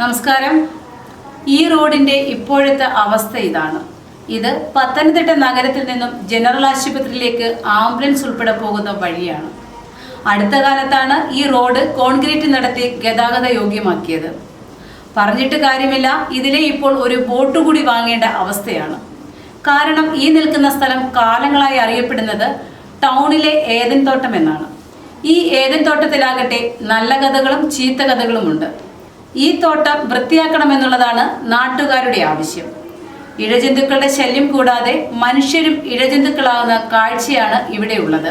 നമസ്കാരം. ഈ റോഡിന്റെ ഇപ്പോഴത്തെ അവസ്ഥ ഇതാണ്. ഇത് പത്തനംതിട്ട നഗരത്തിൽ നിന്നും ജനറൽ ആശുപത്രിയിലേക്ക് ആംബുലൻസ് ഉൾപ്പെടെ പോകുന്ന വഴിയാണ്. അടുത്ത കാലത്താണ് ഈ റോഡ് കോൺക്രീറ്റ് നടത്തി ഗതാഗത യോഗ്യമാക്കിയത്. പറഞ്ഞിട്ട് കാര്യമില്ല ഇതിലെ ഇപ്പോൾ ഒരു ബോട്ട് കൂടി വാങ്ങേണ്ട അവസ്ഥയാണ്. കാരണം ഈ നിൽക്കുന്ന സ്ഥലം കാലങ്ങളായി അറിയപ്പെടുന്നത് ടൗണിലെ ഏതൻ തോട്ടം എന്നാണ്. ഈ ഏതൻ തോട്ടത്തിലാകട്ടെ നല്ല കഥകളും ചീത്ത കഥകളുമുണ്ട്. ഈ തോട്ടം വൃത്തിയാക്കണമെന്നുള്ളതാണ് നാട്ടുകാരുടെ ആവശ്യം. ഇഴജന്തുക്കളുടെ ശല്യം കൂടാതെ മനുഷ്യരും ഇഴജന്തുക്കളാകുന്ന കാഴ്ചയാണ് ഇവിടെയുള്ളത്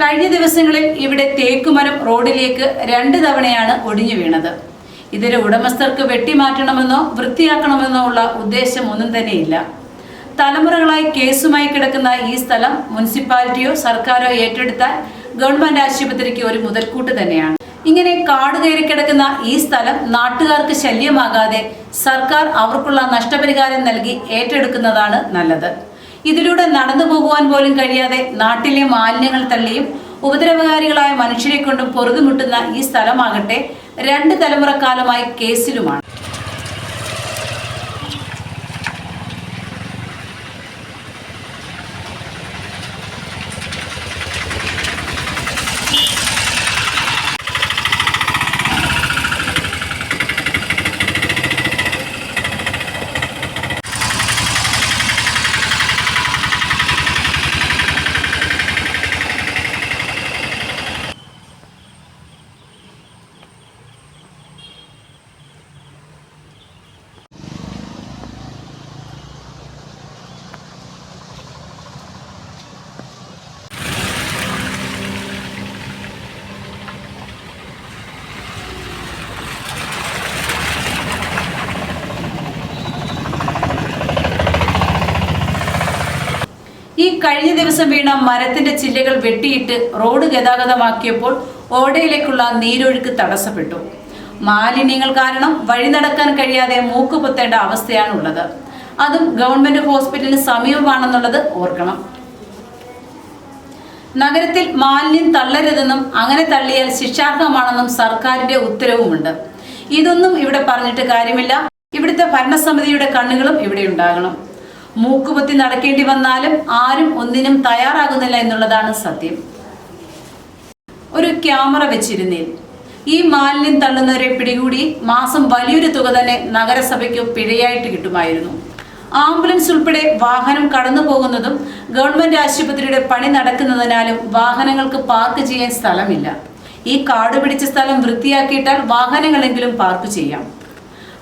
കഴിഞ്ഞ ദിവസങ്ങളിൽ ഇവിടെ തേക്കുമരം റോഡിലേക്ക് രണ്ട് തവണയാണ് ഒടിഞ്ഞു വീണത്. ഇതിലെ ഉടമസ്ഥർക്ക് വെട്ടിമാറ്റണമെന്നോ വൃത്തിയാക്കണമെന്നോ ഉള്ള ഉദ്ദേശം ഒന്നും തന്നെയില്ല. തലമുറകളായി കേസുമായി കിടക്കുന്ന ഈ സ്ഥലം മുനിസിപ്പാലിറ്റിയോ സർക്കാരോ ഏറ്റെടുത്താൽ ഗവൺമെന്റ് ആശുപത്രിക്ക് ഒരു മുതൽക്കൂട്ട് തന്നെയാണ്. ഇങ്ങനെ കാട് കയറി കിടക്കുന്ന ഈ സ്ഥലം നാട്ടുകാർക്ക് ശല്യമാകാതെ സർക്കാർ അവർക്കുള്ള നഷ്ടപരിഹാരം നൽകി ഏറ്റെടുക്കുന്നതാണ് നല്ലത്. ഇതിലൂടെ നടന്നു പോകുവാൻ പോലും കഴിയാതെ നാട്ടിലെ മാലിന്യങ്ങൾ തള്ളിയും ഉപദ്രവകാരികളായ മനുഷ്യരെ കൊണ്ടും പൊറുതുമുട്ടുന്ന ഈ സ്ഥലമാകട്ടെ രണ്ട് തലമുറക്കാലമായി കേസിലുമാണ് ഈ കഴിഞ്ഞ ദിവസം വീണ മരത്തിന്റെ ചില്ലകൾ വെട്ടിയിട്ട് റോഡ് ഗതാഗതമാക്കിയപ്പോൾ ഓടയിലേക്കുള്ള നീരൊഴുക്ക് തടസ്സപ്പെട്ടു. മാലിന്യങ്ങൾ കാരണം വഴി നടക്കാൻ കഴിയാതെ മൂക്ക് പൊത്തേണ്ട അവസ്ഥയാണുള്ളത്. അതും ഗവൺമെന്റ് ഹോസ്പിറ്റലിന് സമീപമാണെന്നുള്ളത് ഓർക്കണം. നഗരത്തിൽ മാലിന്യം തള്ളരുതെന്നും അങ്ങനെ തള്ളിയാൽ ശിക്ഷാർഹമാണെന്നും സർക്കാരിന്റെ ഉത്തരവുമുണ്ട്. ഇതൊന്നും ഇവിടെ പറഞ്ഞിട്ട് കാര്യമില്ല. ഇവിടുത്തെ ഭരണസമിതിയുടെ കണ്ണുകളും ഇവിടെ ഉണ്ടാകണം. മൂക്കുപൊത്തി നടക്കേണ്ടി വന്നാലും ആരും ഒന്നിനും തയ്യാറാകുന്നില്ല എന്നുള്ളതാണ് സത്യം. ഒരു ക്യാമറ വെച്ചിരുന്നേൽ ഈ മാലിന്യം തള്ളുന്നവരെ പിടികൂടി മാസം വലിയൊരു തുക തന്നെ നഗരസഭയ്ക്ക് പിഴയായിട്ട് കിട്ടുമായിരുന്നു. ആംബുലൻസ് ഉൾപ്പെടെ വാഹനം കടന്നു പോകുന്നതും ഗവൺമെന്റ് ആശുപത്രിയുടെ പണി നടക്കുന്നതിനാലും വാഹനങ്ങൾക്ക് പാർക്ക് ചെയ്യാൻ സ്ഥലമില്ല. ഈ കാട് പിടിച്ച സ്ഥലം വൃത്തിയാക്കിയിട്ടാൽ വാഹനങ്ങളെങ്കിലും പാർക്ക് ചെയ്യാം.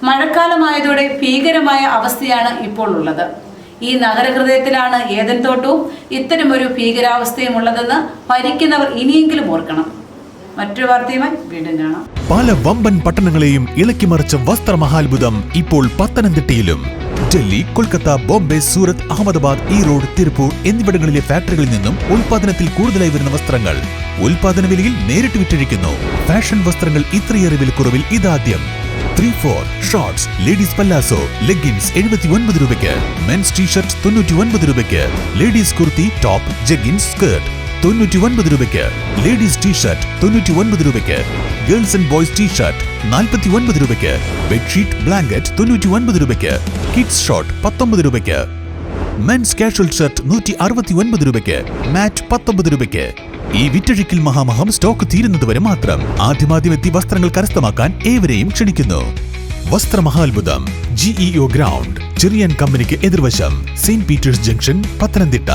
മഴക്കാലമായതോടെ ഭീകരമായ അവസ്ഥയാണ് ഇപ്പോൾ ഉള്ളത്. ഈ നഗരഹൃദയത്തിലാണ് ഏതൻ തോട്ടവും ഇത്തരമൊരു ഭീകരാവസ്ഥയും ഉള്ളതെന്ന് ഭരിക്കുന്നവർ ഇനിയെങ്കിലും ഓർക്കണം. മറ്റൊരു വാർത്തയുമായി വീണ്ടും കാണാം. പല വമ്പൻ പട്ടണങ്ങളെയും ഇളക്കിമറിച്ച വസ്ത്രമഹാത്ഭുതം ഇപ്പോൾ പത്തനംതിട്ടയിലും. ഡൽഹി കൊൽക്കത്ത ബോംബെ സൂറത്ത് അഹമ്മദാബാദ് ഈറോഡ് തിരുപ്പൂർ എന്നിവിടങ്ങളിലെ ഫാക്ടറികളിൽ നിന്നും ഉൽപാദനത്തിൽ കൂടുതലായി വരുന്ന വസ്ത്രങ്ങൾ. ഉൽപാദന വിലയിൽ നേരിട്ട് വിറ്റഴിക്കുന്നു. ഫാഷൻ വസ്ത്രങ്ങൾ ഇത്രയേറെ വിലക്കുറവിൽ ഇതാദ്യം. three four shorts ladies palazzo leggings എഴുപത്തി ഒൻപത് രൂപയ്ക്ക് മെൻസ് ടീഷർട്ട് തൊണ്ണൂറ്റി ഒൻപത് രൂപയ്ക്ക് ladies kurti top jeggings skirt തൊണ്ണൂറ്റി ഒൻപത് രൂപയ്ക്ക് ലേഡീസ് ടീഷർട്ട് തൊണ്ണൂറ്റി ഒൻപത് രൂപയ്ക്ക് ഗേൾസ് ആൻഡ് ബോയ്സ് ടീഷർട്ട് നാൽപ്പത്തി ഒൻപത് രൂപയ്ക്ക് ബെഡ്ഷീറ്റ് ബ്ലാങ്കറ്റ് തൊണ്ണൂറ്റി ഒൻപത് രൂപയ്ക്ക് കിഡ്സ് ഷോർട്ട് പത്തൊമ്പത് രൂപയ്ക്ക് മെൻസ് കാഷ്വൽ ഷർട്ട് നൂറ്റി അറുപത്തി ഒൻപത് രൂപയ്ക്ക് മാറ്റ് പത്തൊമ്പത് രൂപയ്ക്ക്. ഈ വിറ്റഴിക്കൽ മഹാമഹം സ്റ്റോക്ക് തീരുന്നതുവരെ മാത്രം. ആദ്യമാദ്യം എത്തി വസ്ത്രങ്ങൾ കരസ്ഥമാക്കാൻ ഏവരെയും ക്ഷണിക്കുന്നു. വസ്ത്രമഹാത്ഭുതം ജിഇഒ ഗ്രൗണ്ട് ചെറിയൻ കമ്പനിക്ക് എതിർവശം സെയിന്റ് പീറ്റേഴ്സ് ജംഗ്ഷൻ പത്തനംതിട്ട.